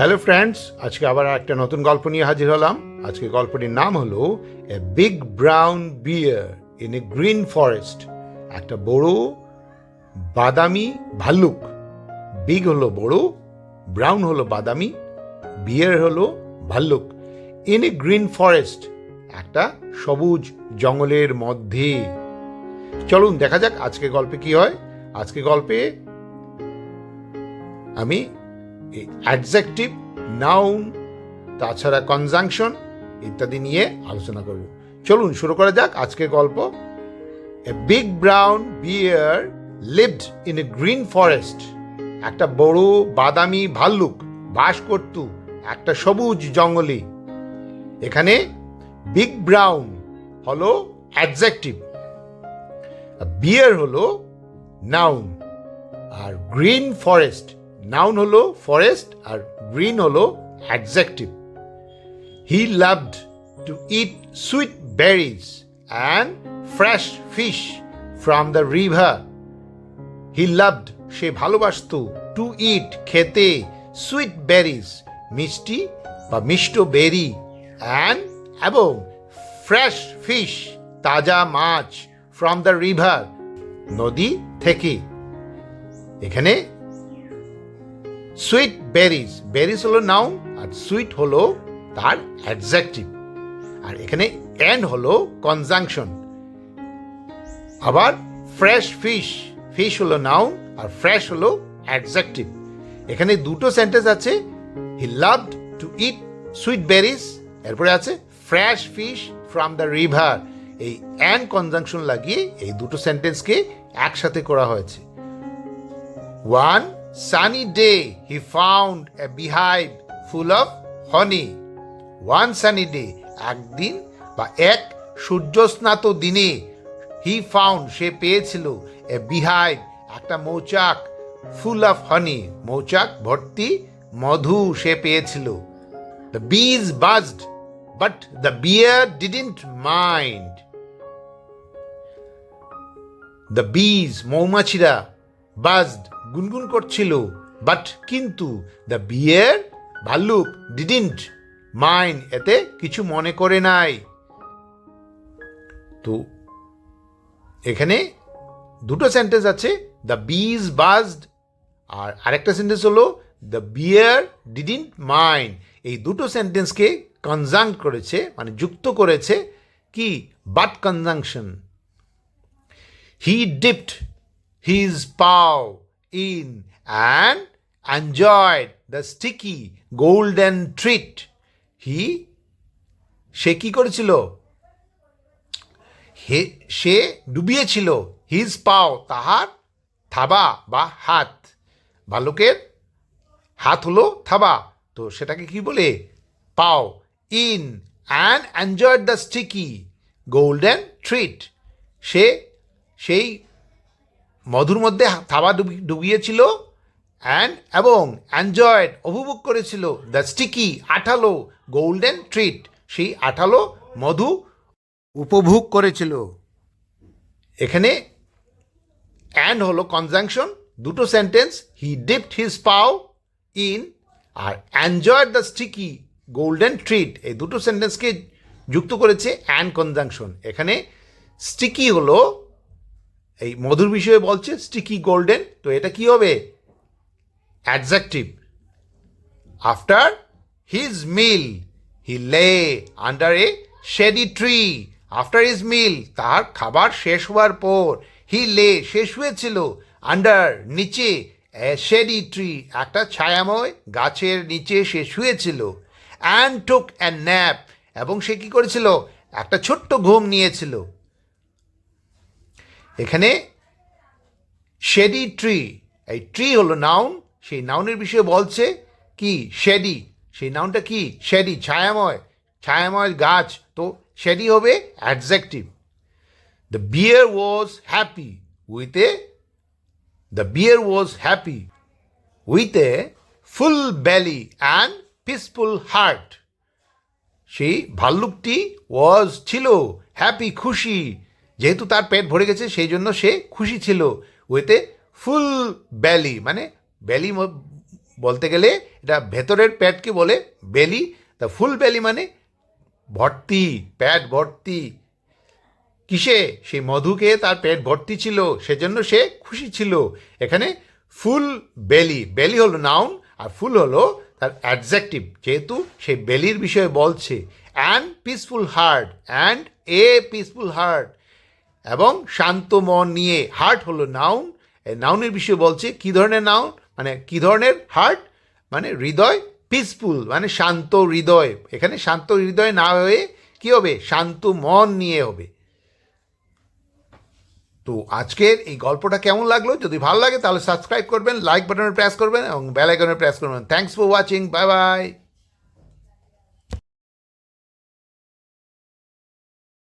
Hello friends আজকে আবার একটা নতুন গল্প নিয়ে হাজির হলাম। আজকে গল্পটির নাম হলো a big brown bear in a green forest একটা বড়, বাদামি ভাল্লুক। বিগ হলো বড় ব্রাউন হলো বাদামি বিয়ার হলো ভাল্লুক। ইন এ গ্রিন ফরেস্ট একটা সবুজ জঙ্গলের মধ্যে। চলুন, দেখা যাক আজকে গল্পে কি হয়। আজকে গল্পে আমি অ্যাডজেক্টিভ নাউন তাছাড়া কনজাংশন ইত্যাদি নিয়ে আলোচনা করব। চলুন শুরু করা যাক আজকের গল্প। A big brown bear lived in a green forest একটা বড় বাদামি ভাল্লুক বাস করত একটা সবুজ জঙ্গলে। এখানে বিগ ব্রাউন হলো অ্যাডজেক্টিভ বিয়ার হলো নাউন আর গ্রিন ফরেস্ট নাউন হলো ফরেস্ট আর গ্রিন হলো adjective he loved to eat sweet berries and fresh fish from the river he loved সে ভালোবাসত টু ইট খেতে সুইট বেরিজ মিষ্টি বা মিষ্ট বেরি অ্যান্ড এবং ফ্রেশ ফিশ তাজা মাছ ফ্রম দ্য রিভার নদী থেকে। এখানে সুইট বেরিজ বেরিজ হলো নাউন আর সুইট হলো তার অ্যাডজেক্টিভ আর এখানে এন্ড হলো কনজাংশন আবার ফ্রেশ ফিশ ফিশ হলো নাউন আর ফ্রেশ হলো অ্যাডজেক্টিভ এখানে দুটো সেন্টেন্স আছে he loved to eat sweet berries এরপরে আছে fresh fish from the river এই অ্যান্ড কনজাংশন লাগিয়ে এই দুটো সেন্টেন্সকে একসাথে করা হয়েছে। One sunny day he found a beehive full of honey. One sunny day, একদিন বা এক সূর্যস্নাত দিনে হি ফাউন্ড সে পেয়েছিল এ বিহাইভ একটা মৌচাক ফুল অফ হানি মৌচাক ভর্তি মধু সে পেয়েছিল the bees buzzed but the bear didn't mind the bees মৌমাছিরা বাজড গুনগুন করছিল। বাট কিন্তু দ্য বিয়ের ভাল্লুক ডিডেন্ট মাইন্ড এতে কিছু মনে করে নাই। তো এখানে দুটো সেন্টেন্স আছে দ্য বিজ বাজড আর আরেকটা সেন্টেন্স হলো দ্য বিয়ার ডিডেন্ট মাইন্ড এই দুটো সেন্টেন্সকে কনজাংক্ট করেছে মানে যুক্ত করেছে, কি? But conjunction He dipped his paw in and enjoyed the sticky golden treat. He, সে কি করেছিল? হে, সে ডুবিয়েছিল হিজ পাও, তাহার থাবা বা হাত। ভালুকের হাত হলো থাবা। তো সেটাকে কি বলে? Paw. In and enjoyed the sticky golden treat সে সেই মধুর মধ্যে থাবা ডুবি- ডুবিয়েছিল অ্যান্ড এবং অ্যানজয়েড উপভোগ করেছিল দ্য স্টিকি আঠালো গোল্ডেন ট্রিট সেই আঠালো মধু উপভোগ করেছিল। এখানে অ্যান্ড হলো কনজাংশন দুটো sentence he dipped his paw in R enjoyed the sticky golden treat এই দুটো সেন্টেন্সকে যুক্ত করেছে অ্যান্ড কনজাংশন এখানে স্টিকি হলো এই মধুর বিষয়ে বলছে স্টিকি গোল্ডেন তো এটা কি হবে? Adjective after his meal he lay under a shady tree after his meal তার খাবার শেষ হওয়ার পর হি লে শেষ হয়েছিল আন্ডার নিচে শেডি ট্রি একটা ছায়াময় গাছের নিচে সে শুয়েছিল অ্যান্ড টুক অ্যান্ড ন্যাপ এবং সে কি করেছিল? একটা ছোট্ট ঘুম নিয়েছিল। এখানে শেডি ট্রি, এই ট্রি হলো নাউন সেই নাউনের বিষয়ে বলছে কি? শেডি। সেই নাউনটা কি? শেডি, ছায়াময় ছায়াময় গাছ। তো শেডি হবে adjective the bear was happy with a the bear was happy with a full belly and peaceful heart সেই ভাল্লুকটি ওয়াজ ছিল হ্যাপি খুশি যেহেতু তার পেট ভরে গেছে, সেই জন্য সে খুশি ছিল এ ফুল ব্যালি মানে ব্যালি বলতে গেলে এটা ভেতরের প্যাটকে বলে? বেলি তা ফুল বেলি মানে ভর্তি প্যাট ভর্তি। কিসে? সেই মধু খেয়ে তার পেট ভর্তি ছিল, সেজন্য সে খুশি ছিল। এখানে ফুল বেলি বেলি হলো নাউন আর ফুল হলো তার অ্যাডজেক্টিভ যেহেতু সেই বেলির বিষয়ে বলছে। And peaceful heart and a peaceful heart এবং শান্ত মন নিয়ে হার্ট হলো নাউন নাউনের বিষয়ে বলছে কি ধরনের নাউন মানে কি ধরনের হার্ট মানে হৃদয় পিসফুল মানে শান্ত হৃদয়। এখানে শান্ত হৃদয় না হয়ে কি হবে? শান্ত মন নিয়ে হবে। তো আজকের এই গল্পটা কেমন লাগল? যদি ভালো লাগে তাহলে সাবস্ক্রাইব করবেন লাইক বাটনে প্রেস করবেন এবং বেল আইকনে প্রেস করবেন। Thanks for watching bye bye